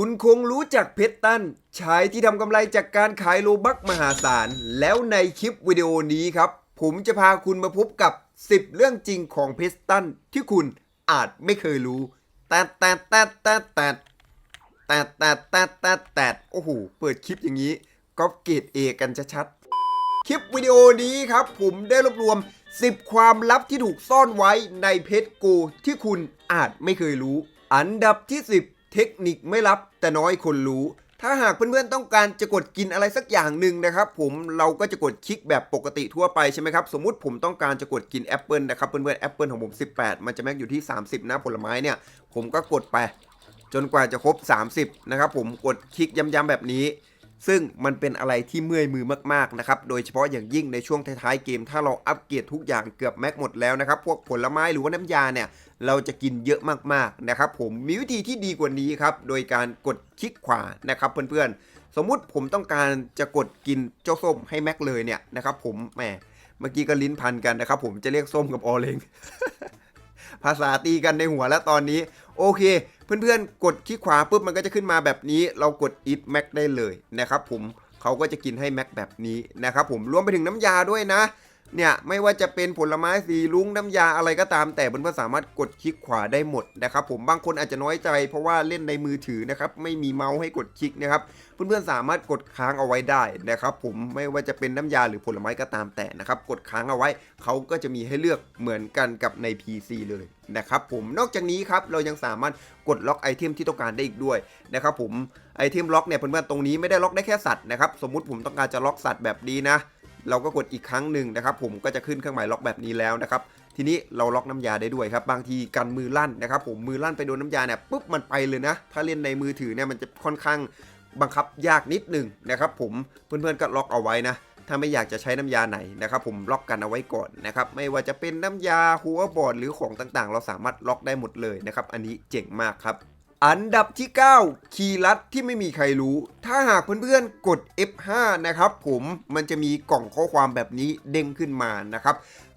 คุณคงรู้จักเพชรตันชายที่ทำกำไรจากการขายโลบักมหาศาล แล้วในคลิปวิดีโอนี้ครับ ผมจะพาคุณมาพบกับ 10 เรื่องจริงของเพชรตันที่คุณอาจไม่เคยรู้แต่แต่แต่แต่แต่แต่แต่แต่แต่แต่โอ้โห เปิดคลิปอย่างนี้ก็เกรดเอกันชัดๆ คลิปวิดีโอนี้ครับ ผมได้รวบรวม 10 ความลับที่ถูกซ่อนไว้ในเพชรโกที่คุณอาจไม่เคยรู้ อันดับที่ 10 เทคนิคไม่ลับแต่น้อยคนรู้ ถ้าหากเพื่อนๆต้องการจะกดกินอะไรสักอย่างหนึ่งนะครับ ผมเราก็จะกดคลิกแบบปกติทั่วไปใช่ไหมครับ สมมุติผมต้องการจะกดกินแอปเปิลนะครับเพื่อนๆแอปเปิลของผม 18 มันจะแม็กอยู่ที่ 30 นะผลไม้เนี่ย ผมก็กดไป จนกว่าจะครบ 30 นะครับผมกดคลิกย้ำๆแบบนี้ ซึ่งมันเป็นอะไรที่เมื่อยมือมากๆนะครับ โดยเฉพาะอย่างยิ่งในช่วงท้ายๆเกม ถ้าเราอัปเกรดทุกอย่างเกือบแม็กหมดแล้วนะครับ พวกผลไม้หรือว่าน้ำยาเนี่ยเราจะกินเยอะมากๆนะครับ ผมมีวิธีที่ดีกว่านี้ครับ โดยการกดคลิกขวานะครับเพื่อนๆ สมมุติผมต้องการจะกดกินเจ้าส้มให้แม็กเลยเนี่ยนะครับ ผมแหมเมื่อกี้ก็ลิ้นพันกันนะครับ ผมจะเรียกส้มกับออเลงภาษาตีกันในหัวแล้วตอนนี้ โอเค เพื่อนๆ กดคลิกขวาปุ๊บมันก็จะขึ้นมาแบบนี้ เรากด eat mac ได้เลยนะครับผมเขาก็จะกินให้แม็กแบบนี้นะครับผมรวมไปถึงน้ำยาด้วยนะ เนี่ยไม่ว่าจะเป็นผลไม้สีลุงน้ำยาอะไรก็ตามแต่เพื่อนๆสามารถกดคลิกขวาได้หมดนะครับผมบางคนอาจจะน้อยใจ เพราะว่าเล่นในมือถือนะครับไม่มีเมาส์ให้กดคลิกนะครับเพื่อนๆสามารถกดค้างเอาไว้ได้นะครับผมไม่ว่าจะเป็นน้ำยาหรือผลไม้ก็ตามแต่นะครับกดค้างเอาไว้เขาก็จะมีให้เลือกเหมือนกันกับใน PC เลยนะครับผมนอกจากนี้ครับเรายังสามารถกดล็อกไอเทมที่ต้องการได้อีกด้วยนะครับผมไอเทมล็อกเนี่ยเพื่อนๆตรงนี้ไม่ได้ล็อกได้แค่สัตว์นะครับสมมุติผมต้องการจะล็อกสัตว์แบบนี้นะ เราก็กดอีกครั้งหนึ่งนะครับ ผมก็จะขึ้นเครื่องหมายล็อกแบบนี้แล้วนะครับทีนี้เราล็อกน้ำยาได้ด้วยครับ บางทีกันมือลั่นนะครับ ผมมือลั่นไปโดนน้ำยาเนี่ยปุ๊บมันไปเลยนะ ถ้าเล่นในมือถือเนี่ยมันจะค่อนข้างบังคับยากนิดหนึ่งนะครับ ผมเพื่อนๆก็ล็อกเอาไว้นะถ้าไม่อยากจะใช้น้ำยาไหนนะครับ ผมล็อกกันเอาไว้ก่อนนะครับไม่ว่าจะเป็นน้ำยาหัวบอร์ดหรือของต่างๆ เราสามารถล็อกได้หมดเลยนะครับ อันนี้เจ๋งมากครับ อันดับที่ 9 คีย์ลัดที่ไม่มีใครรู้ ถ้าหากเพื่อนๆ กด F5 นะครับผมมันจะมีกล่องข้อความแบบนี้เด้งขึ้นมานะครับ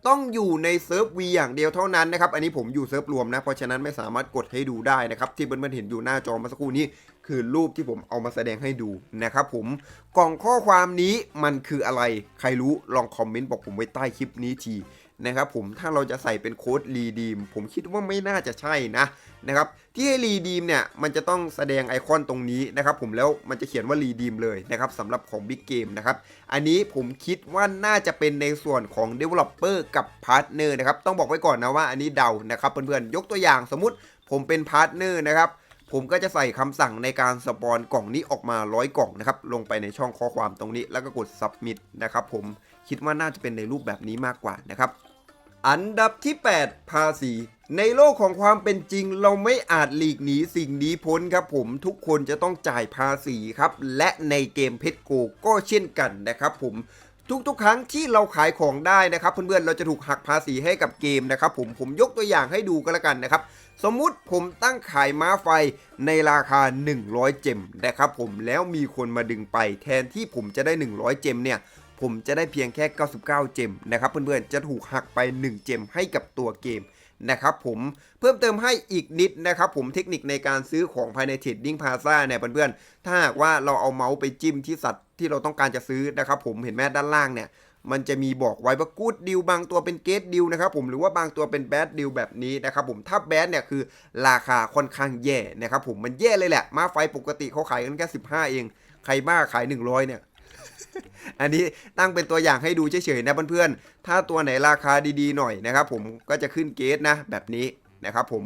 ต้องอยู่ในเซิร์ฟ V อย่างเดียวเท่านั้นนะครับ อันนี้ผมอยู่เซิร์ฟรวมนะ เพราะฉะนั้นไม่สามารถกดให้ดูได้นะครับ ที่เพื่อนๆเห็นอยู่หน้าจอเมาสักครู่นี้ คือรูปที่ผมเอามาแสดงให้ดูนะครับผมกล่องข้อความนี้มันคืออะไรใครรู้ลองคอมเมนต์บอกผมไว้ใต้คลิปนี้ทีนะครับผมถ้าเราจะใส่เป็นโค้ดรีดีมผมคิดว่าไม่น่าจะใช่นะนะครับที่ให้รีดีมเนี่ยมันจะต้องแสดงไอคอนตรงนี้นะครับผมแล้วมันจะเขียนว่ารีดีมเลยนะครับสำหรับของ Big Game นะครับอันนี้ผมคิดว่าน่าจะเป็นในส่วนของ Developer กับ Partner นะครับต้องบอกไว้ก่อนนะว่าอันนี้เดานะครับเพื่อนๆยกตัวอย่างสมมติผมเป็น Partner นะครับ ผมก็จะใส่คำสั่งในการสปอนกล่องนี้ออกมาร้อยกล่องนะครับ ลงไปในช่องข้อความตรงนี้ แล้วก็กด submit นะครับผมคิดว่าน่าจะเป็นในรูปแบบนี้มากกว่านะครับ อันดับที่ 8 ภาษี ในโลกของความเป็นจริง เราไม่อาจหลีกหนีสิ่งนี้พ้นครับผมทุกคนจะต้องจ่ายภาษีครับ และในเกมเพชรโกก็เช่นกันนะครับผม ทุกๆ ครั้งที่เราขายของได้นะครับ เพื่อนๆ เราจะถูกหักภาษีให้กับเกมนะครับผมผมยกตัวอย่างให้ดูก็แล้วกันนะครับ สมมุติผมตั้งขายม้าไฟในราคา 100 เจมนะครับผมแล้วมีคนมาดึงไปแทนที่ผมจะได้ 100 เจมเนี่ยผมจะได้เพียงแค่ 99 เจมนะครับเพื่อนๆ จะถูกหักไป 1 เจมให้กับตัวเกมนะครับผมเพิ่มเติมให้อีกนิดนะครับผมเทคนิคในการซื้อของภายในเทรดดิ้งพาซ่าเนี่ยเพื่อนๆ ถ้าหากว่าเราเอาเมาส์ไปจิ้มที่สัตว์ ที่เราต้องการจะซื้อนะครับผมเห็นแม่ด้านล่างเนี่ยมันจะมีบอกไว้ว่ากูดดิวบางตัวเป็นเกตดิวนะครับผมหรือว่าบางตัวเป็นแบดดิวแบบนี้นะครับผมถ้าแบดเนี่ยคือราคาค่อนข้างแย่นะครับผมมันแย่เลยแหละ มาไฟปกติเขาขายกันแค่ 15 เอง ใครบ้าขาย 100 เนี่ย อันนี้ตั้งเป็นตัวอย่างให้ดูเฉยๆนะเพื่อนๆ ถ้าตัวไหนราคาดีๆหน่อยนะครับผมก็จะขึ้นเกตนะแบบนี้นะครับผม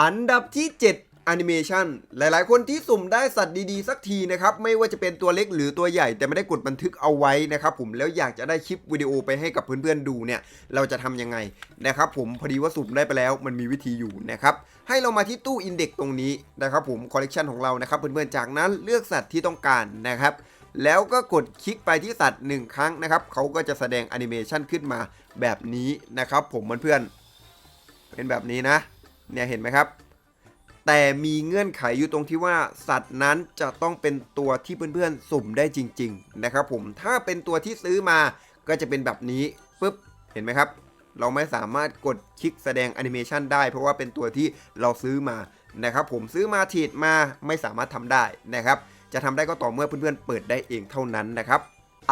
อันดับที่ 7 แอนิเมชันหลายๆ คนที่สุ่มได้สัตว์ดีๆ สักทีนะครับ ไม่ว่าจะเป็นตัวเล็กหรือตัวใหญ่ แต่ไม่ได้กดบันทึกเอาไว้นะครับผมแล้วอยากจะได้คลิปวิดีโอไปให้กับเพื่อนๆดูเนี่ย เราจะทำยังไงนะครับผมพอดีว่าสุ่มได้ไปแล้วมันมีวิธีอยู่นะครับ ให้เรามาที่ตู้อินเด็กตรงนี้นะครับผมคอลเลกชันของเรานะครับเพื่อนๆจากนั้นเลือกสัตว์ที่ต้องการนะครับแล้วก็กดคลิกไปที่สัตว์ 1 ครั้งนะครับเขาก็จะแสดงแอนิเมชันขึ้นมาแบบนี้นะครับผมเพื่อนๆเป็นแบบนี้นะเนี่ยเห็นไหมครับ แต่มีเงื่อนไขอยู่ตรงที่ว่าสัตว์นั้นจะต้องเป็นตัวที่เพื่อนๆ สุ่มได้จริง ๆ นะครับผมถ้าเป็นตัวที่ซื้อมาก็จะเป็นแบบนี้ปุ๊บเห็นไหมครับ เราไม่สามารถกดคลิกแสดงแอนิเมชันได้ เพราะว่าเป็นตัวที่เราซื้อมานะครับผมซื้อมาเทรดมาไม่สามารถทำได้นะครับ จะทำได้ก็ต่อเมื่อเพื่อนๆเปิดได้เองเท่านั้นนะครับ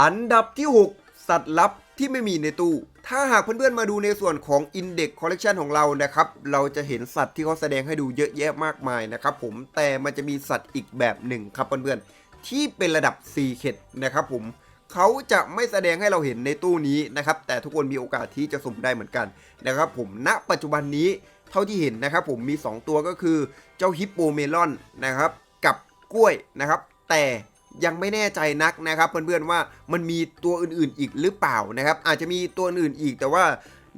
อันดับที่ 6 สัตว์ลับที่ไม่มีในตู้ ถ้าหากเพื่อนๆมาดูในส่วนของ Index Collection ของเรานะครับ เราจะเห็นสัตว์ที่เขาแสดงให้ดูเยอะแยะมากมายนะครับผม แต่มันจะมีสัตว์อีกแบบหนึ่งครับเพื่อนๆ ที่เป็นระดับ4เข็ดนะครับผม เขาจะไม่แสดงให้เราเห็นในตู้นี้นะครับ แต่ทุกคนมีโอกาสที่จะสุ่มได้เหมือนกันนะครับผม ณ ปัจจุบันนี้เท่าที่เห็นนะครับผมมี 2 ตัวก็คือเจ้าฮิปโปเมลอนนะครับ กับกล้วยนะครับ แต่ ยังไม่แน่ใจนักนะครับเพื่อนๆว่ามันมีตัวอื่นๆอีกหรือเปล่านะครับ อาจจะมีตัวอื่นอีกแต่ว่า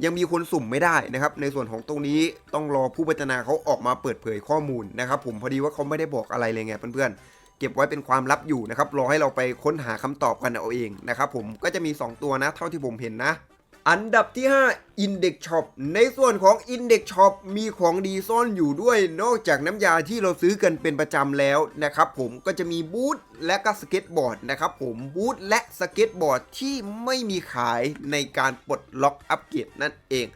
ยังมีคนสุ่มไม่ได้นะครับ ในส่วนของตรงนี้ต้องรอผู้พัฒนาเขาออกมาเปิดเผยข้อมูลนะครับ ผมพอดีว่าเขาไม่ได้บอกอะไรเลยไงเพื่อนๆเก็บไว้เป็นความลับอยู่นะครับรอให้เราไปค้นหาคำตอบกันเอาเองนะครับผมก็จะมี 2 ตัวนะ เท่าที่ผมเห็นนะ อันดับที่ 5 Index Shop ในส่วนของ Index Shop มีของดีซ่อนอยู่ด้วย นอกจากน้ำยาที่เราซื้อกันเป็นประจำแล้วนะครับผมก็จะมีบูธและก็สเก็ตบอร์ดนะครับผมบูธและสเก็ตบอร์ดที่ไม่มีขายในการปลดล็อกอัปเกรดนั่นเอง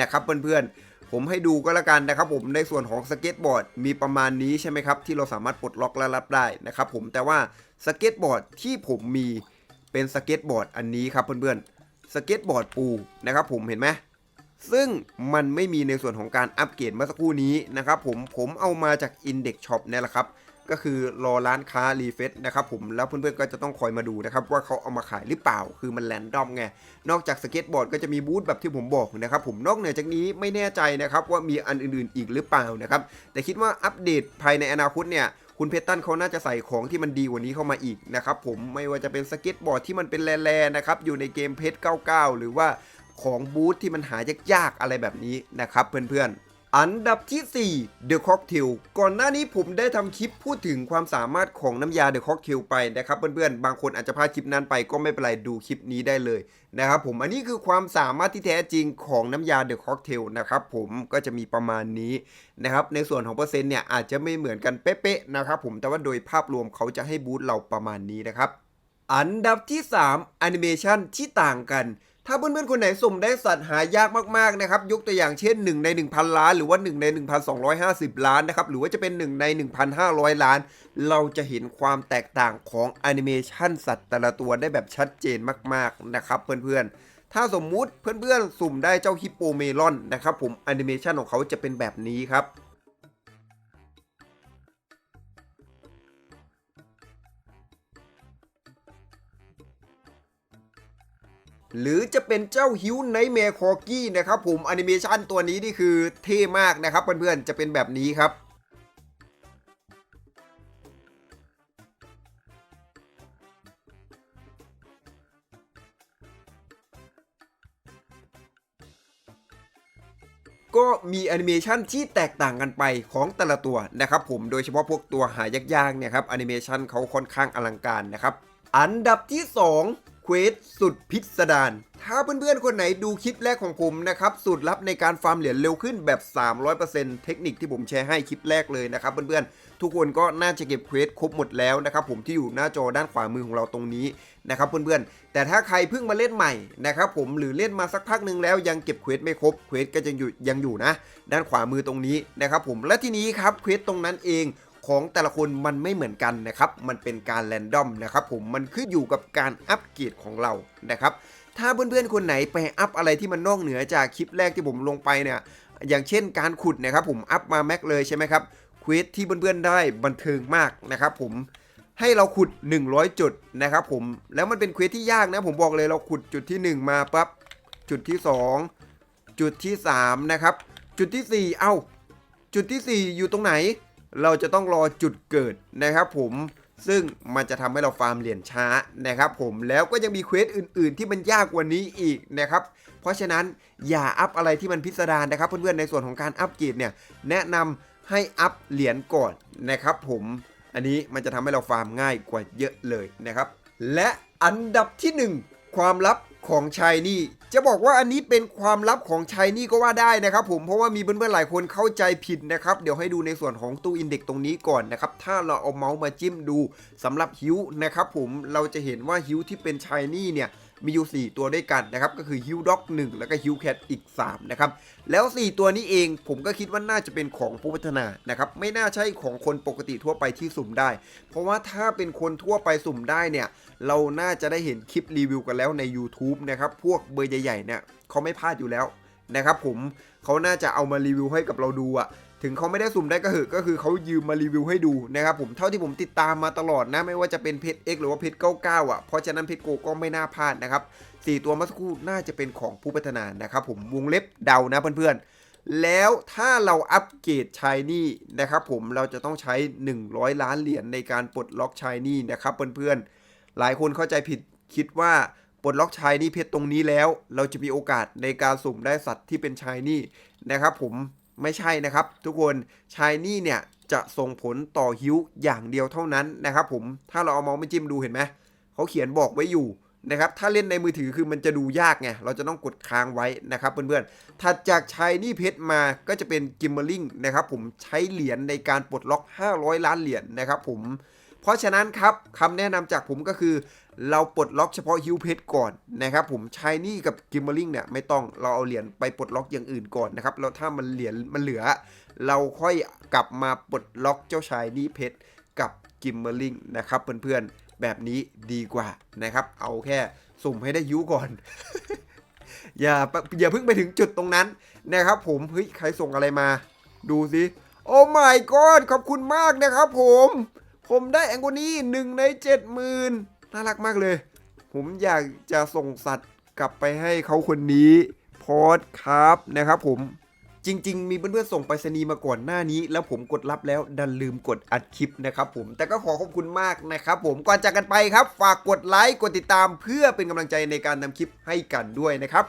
นะครับเพื่อนๆ ผมให้ดูก็แล้วกันนะครับผมในส่วนของสเก็ตบอร์ดมีประมาณนี้ใช่ไหมครับ ที่เราสามารถปลดล็อกและรับได้นะครับผมแต่ว่าสเก็ตบอร์ดที่ผมมีเป็นสเก็ตบอร์ดอันนี้ครับเพื่อนๆ สเก็ตบอร์ดปูนะครับผมเห็นไหมซึ่งมันไม่มีในส่วนของการอัปเกรดเมื่อสักครู่นี้นะครับผมผมเอามาจาก Index Shop เนี่ยแหละครับ ก็คือรอร้านค้ารีเฟซนะครับผมแล้วเพื่อนๆก็จะต้องคอยมาดูนะครับว่าเขาเอามาขายหรือเปล่าคือมันแรนดอมไง นอกจากสเก็ตบอร์ดก็จะมีบูธแบบที่ผมบอกนะครับผมนอกเหนือจากนี้ไม่แน่ใจนะครับว่ามีอันอื่นๆอีกหรือเปล่านะครับแต่คิดว่าอัปเดตภายในอนาคตเนี่ย คุณเพตตันเขาน่าจะใส่ของที่มันดีกว่านี้เข้ามาอีกนะครับผมไม่ว่าจะเป็นสเก็ตบอร์ดที่มันเป็นแร่ๆนะครับอยู่ในเกมเพชร 99 หรือว่าของบูธที่มันหายากๆอะไรแบบนี้นะครับเพื่อนๆ อันดับที่ 4 The Cocktail ก่อนหน้านี้ผมได้ทำคลิปพูดถึงความสามารถของน้ำยา The Cocktail ไปนะครับเพื่อนๆ บางคนอาจจะพลาดคลิปนั้นไปก็ไม่เป็นไรดูคลิปนี้ได้เลยนะครับผมอันนี้คือความสามารถที่แท้จริงของน้ำยา The Cocktail นะครับผมก็จะมีประมาณนี้นะครับในส่วนของเปอร์เซ็นต์เนี่ยอาจจะไม่เหมือนกันเป๊ะๆนะครับผมแต่ว่าโดยภาพรวมเขาจะให้บูธเราประมาณนี้นะครับอันดับที่ 3 แอนิเมชันที่ต่างกัน ถ้าเพื่อนๆ คนไหนสุ่มได้สัตว์หายากมากๆนะครับยกตัวอย่างเช่น 1 ใน 1,000 ล้าน หรือว่า 1 ใน 1,250 ล้านนะครับหรือว่าจะเป็น 1 ใน 1,500 ล้าน เราจะเห็นความแตกต่างของแอนิเมชันสัตว์แต่ละตัวได้แบบชัดเจนมากๆนะครับเพื่อนๆ ถ้าสมมุติเพื่อนๆ สุ่มได้เจ้าฮิปโปเมลอนนะครับผมแอนิเมชันของเขาจะเป็นแบบนี้ครับ หรือจะเป็นเจ้าฮิวไนแมร์คอกี้นะครับผมแอนิเมชันตัวนี้นี่คือเท่มากนะครับเพื่อนๆจะเป็นแบบนี้ครับก็มีแอนิเมชันที่แตกต่างกันไปของแต่ละตัวนะครับผมโดยเฉพาะพวกตัวหายากๆเนี่ยครับแอนิเมชันเขาค่อนข้างอลังการนะครับ อันดับที่ 2 เควสสุดพิสดารถ้าเพื่อนๆ คนไหนดูคลิปแรกของผมนะครับ สูตรลับในการฟาร์มเหรียญเร็วขึ้นแบบ 300%เทคนิคที่ผมแชร์ให้คลิปแรกเลยนะครับเพื่อนๆ ทุกคนก็น่าจะเก็บเควสครบหมดแล้วนะครับผมที่อยู่หน้าจอด้านขวามือของเราตรงนี้นะครับเพื่อนๆ แต่ถ้าใครเพิ่งมาเล่นใหม่นะครับผมหรือเล่นมาสักพักหนึ่งแล้วยังเก็บเควสไม่ครบเควสก็จะอยู่ยังอยู่นะ ด้านขวามือตรงนี้นะครับผมและทีนี้ครับเควสตรงนั้นเอง ของแต่ละคนมันไม่เหมือนกันนะครับ มันเป็นการแรนดอมนะครับผม มันขึ้นอยู่กับการอัปเกรดของเรานะครับ ถ้าเพื่อนๆคนไหนไปอัพอะไรที่มันนอกเหนือจากคลิปแรกที่ผมลงไปเนี่ย อย่างเช่นการขุดนะครับผมอัพมาแม็กเลยใช่ไหมครับเควสที่เพื่อนๆได้บันเทิงมากนะครับผมให้เราขุด 100 จุดนะครับผม แล้วมันเป็นเควสที่ยากนะ ผมบอกเลยเราขุดจุดที่ 1 มาปั๊บ จุดที่ 2 จุดที่ 3 นะครับ จุดที่ 4 เอ้า จุดที่ 4 อยู่ตรงไหน เราจะต้องรอจุดเกิดนะครับผมซึ่งมันจะทำให้เราฟาร์มเหรียญช้านะครับผมแล้วก็ยังมีเควสอื่น ๆ ที่มันยากกว่านี้อีกนะครับเพราะฉะนั้นอย่าอัพอะไรที่มันพิสดารนะครับเพื่อนๆในส่วนของการอัพเกรดเนี่ยแนะนำให้อัพเหรียญก่อนนะครับผมอันนี้มันจะทำให้เราฟาร์มง่ายกว่าเยอะเลยนะครับและอันดับทีหนึ่1 ความลับ ของชายนี่ จะบอกว่าอันนี้เป็นความลับของชายนี่ก็ว่าได้นะครับผมเพราะว่ามีเพื่อนๆหลายคนเข้าใจผิดนะครับ เดี๋ยวให้ดูในส่วนของตู้อินเด็กตรงนี้ก่อนนะครับ ถ้าเราเอาเมาส์มาจิ้มดูสำหรับฮิวนะครับผมเราจะเห็นว่าฮิวที่เป็นชายนี่เนี่ย มีอยู่ 4 ตัวด้วยกันนะครับ ก็คือฮิวด็อก1แล้วก็ฮิวแคทอีก 3 นะครับ แล้ว 4 ตัวนี้เองผมก็คิดว่าน่าจะเป็นของผู้พัฒนานะครับ ไม่น่าใช่ของคนปกติทั่วไปที่สุ่มได้ เพราะว่าถ้าเป็นคนทั่วไปสุ่มได้เนี่ย เราน่าจะได้เห็นคลิปรีวิวกันแล้วใน YouTube นะครับ พวกเบอร์ใหญ่ๆเนี่ยเขาไม่พลาดอยู่แล้วนะครับผมเขาน่าจะเอามารีวิวให้กับเราดูอะ ถึงเขาไม่ได้สุ่มได้ก็เหอะก็คือเขายืมมารีวิวให้ดูนะครับผมเท่าที่ผมติดตามมาตลอดนะไม่ว่าจะเป็นเพชร X หรือว่าเพชร99 อะ เพราะฉะนั้นเพชรโกก็ไม่น่าพลาดนะครับสี่ตัวมื่อสักครู่น่าจะเป็นของผู้พัฒนานะครับผมวงเล็บเดานะเพื่อนๆ แล้วถ้าเราอัปเกรดชายนี่นะครับผมเราจะต้องใช้ 100 ล้านเหรียญในการปลดล็อกชายนี่นะครับเพื่อนๆ หลายคนเข้าใจผิดคิดว่าปลดล็อกชายนี่เพชรตรงนี้แล้ว เราจะมีโอกาสในการสุ่มได้สัตว์ที่เป็นชายนี่นะครับผม ไม่ใช่นะครับ ทุกคนชายนี่เนี่ยจะส่งผลต่อฮิวอย่างเดียวเท่านั้นนะครับผมถ้าเราเอาเมาส์มาจิ้มดูเห็นไหมเขาเขียนบอกไว้อยู่นะครับถ้าเล่นในมือถือคือมันจะดูยากไงเราจะต้องกดค้างไว้นะครับเพื่อนๆถัดจากชายนี่เพชรมาก็จะเป็นกิมเมอร์ลิงนะครับผมใช้เหรียญในการปลดล็อก 500 ล้านเหรียญนะครับผมเพราะฉะนั้นครับคำแนะนำจากผมก็คือ เราปลดล็อกเฉพาะฮิวเพชรก่อนนะครับผมชายนี่กับกิมเบอร์ลิงเนี่ยไม่ต้องเราเอาเหรียญไปปลดล็อกอย่างอื่นก่อนนะครับแล้วถ้ามันเหรียญมันเหลือ เราค่อยกลับมาปลดล็อกเจ้าชายนี่เพชรกับกิมเบอร์ลิงนะครับเพื่อนๆแบบนี้ดีกว่านะครับ เอาแค่สุ่มให้ได้ฮิวก่อน อย่าอย่าเพิ่งไปถึงจุดตรงนั้นนะครับ ผมเฮ้ยใครส่งอะไรมา ดูสิโอ้ my god ขอบคุณมากนะครับผม ผมได้แองโกนี่หนึ่งในเจ็ดหมื่น น่ารักมากเลย ผมอยากจะส่งสัตว์กลับไปให้เขาคนนี้พอดครับนะครับผมจริง ๆ มีเพื่อนๆส่งไปรษณีย์มาก่อนหน้านี้ แล้วผมกดรับแล้วดันลืมกดอัดคลิปนะครับผมแต่ก็ขอขอบคุณมากนะครับผมก่อนจากกันไปครับ ฝากกดไลค์กดติดตามเพื่อเป็นกำลังใจในการนำคลิปให้กันด้วยนะครับ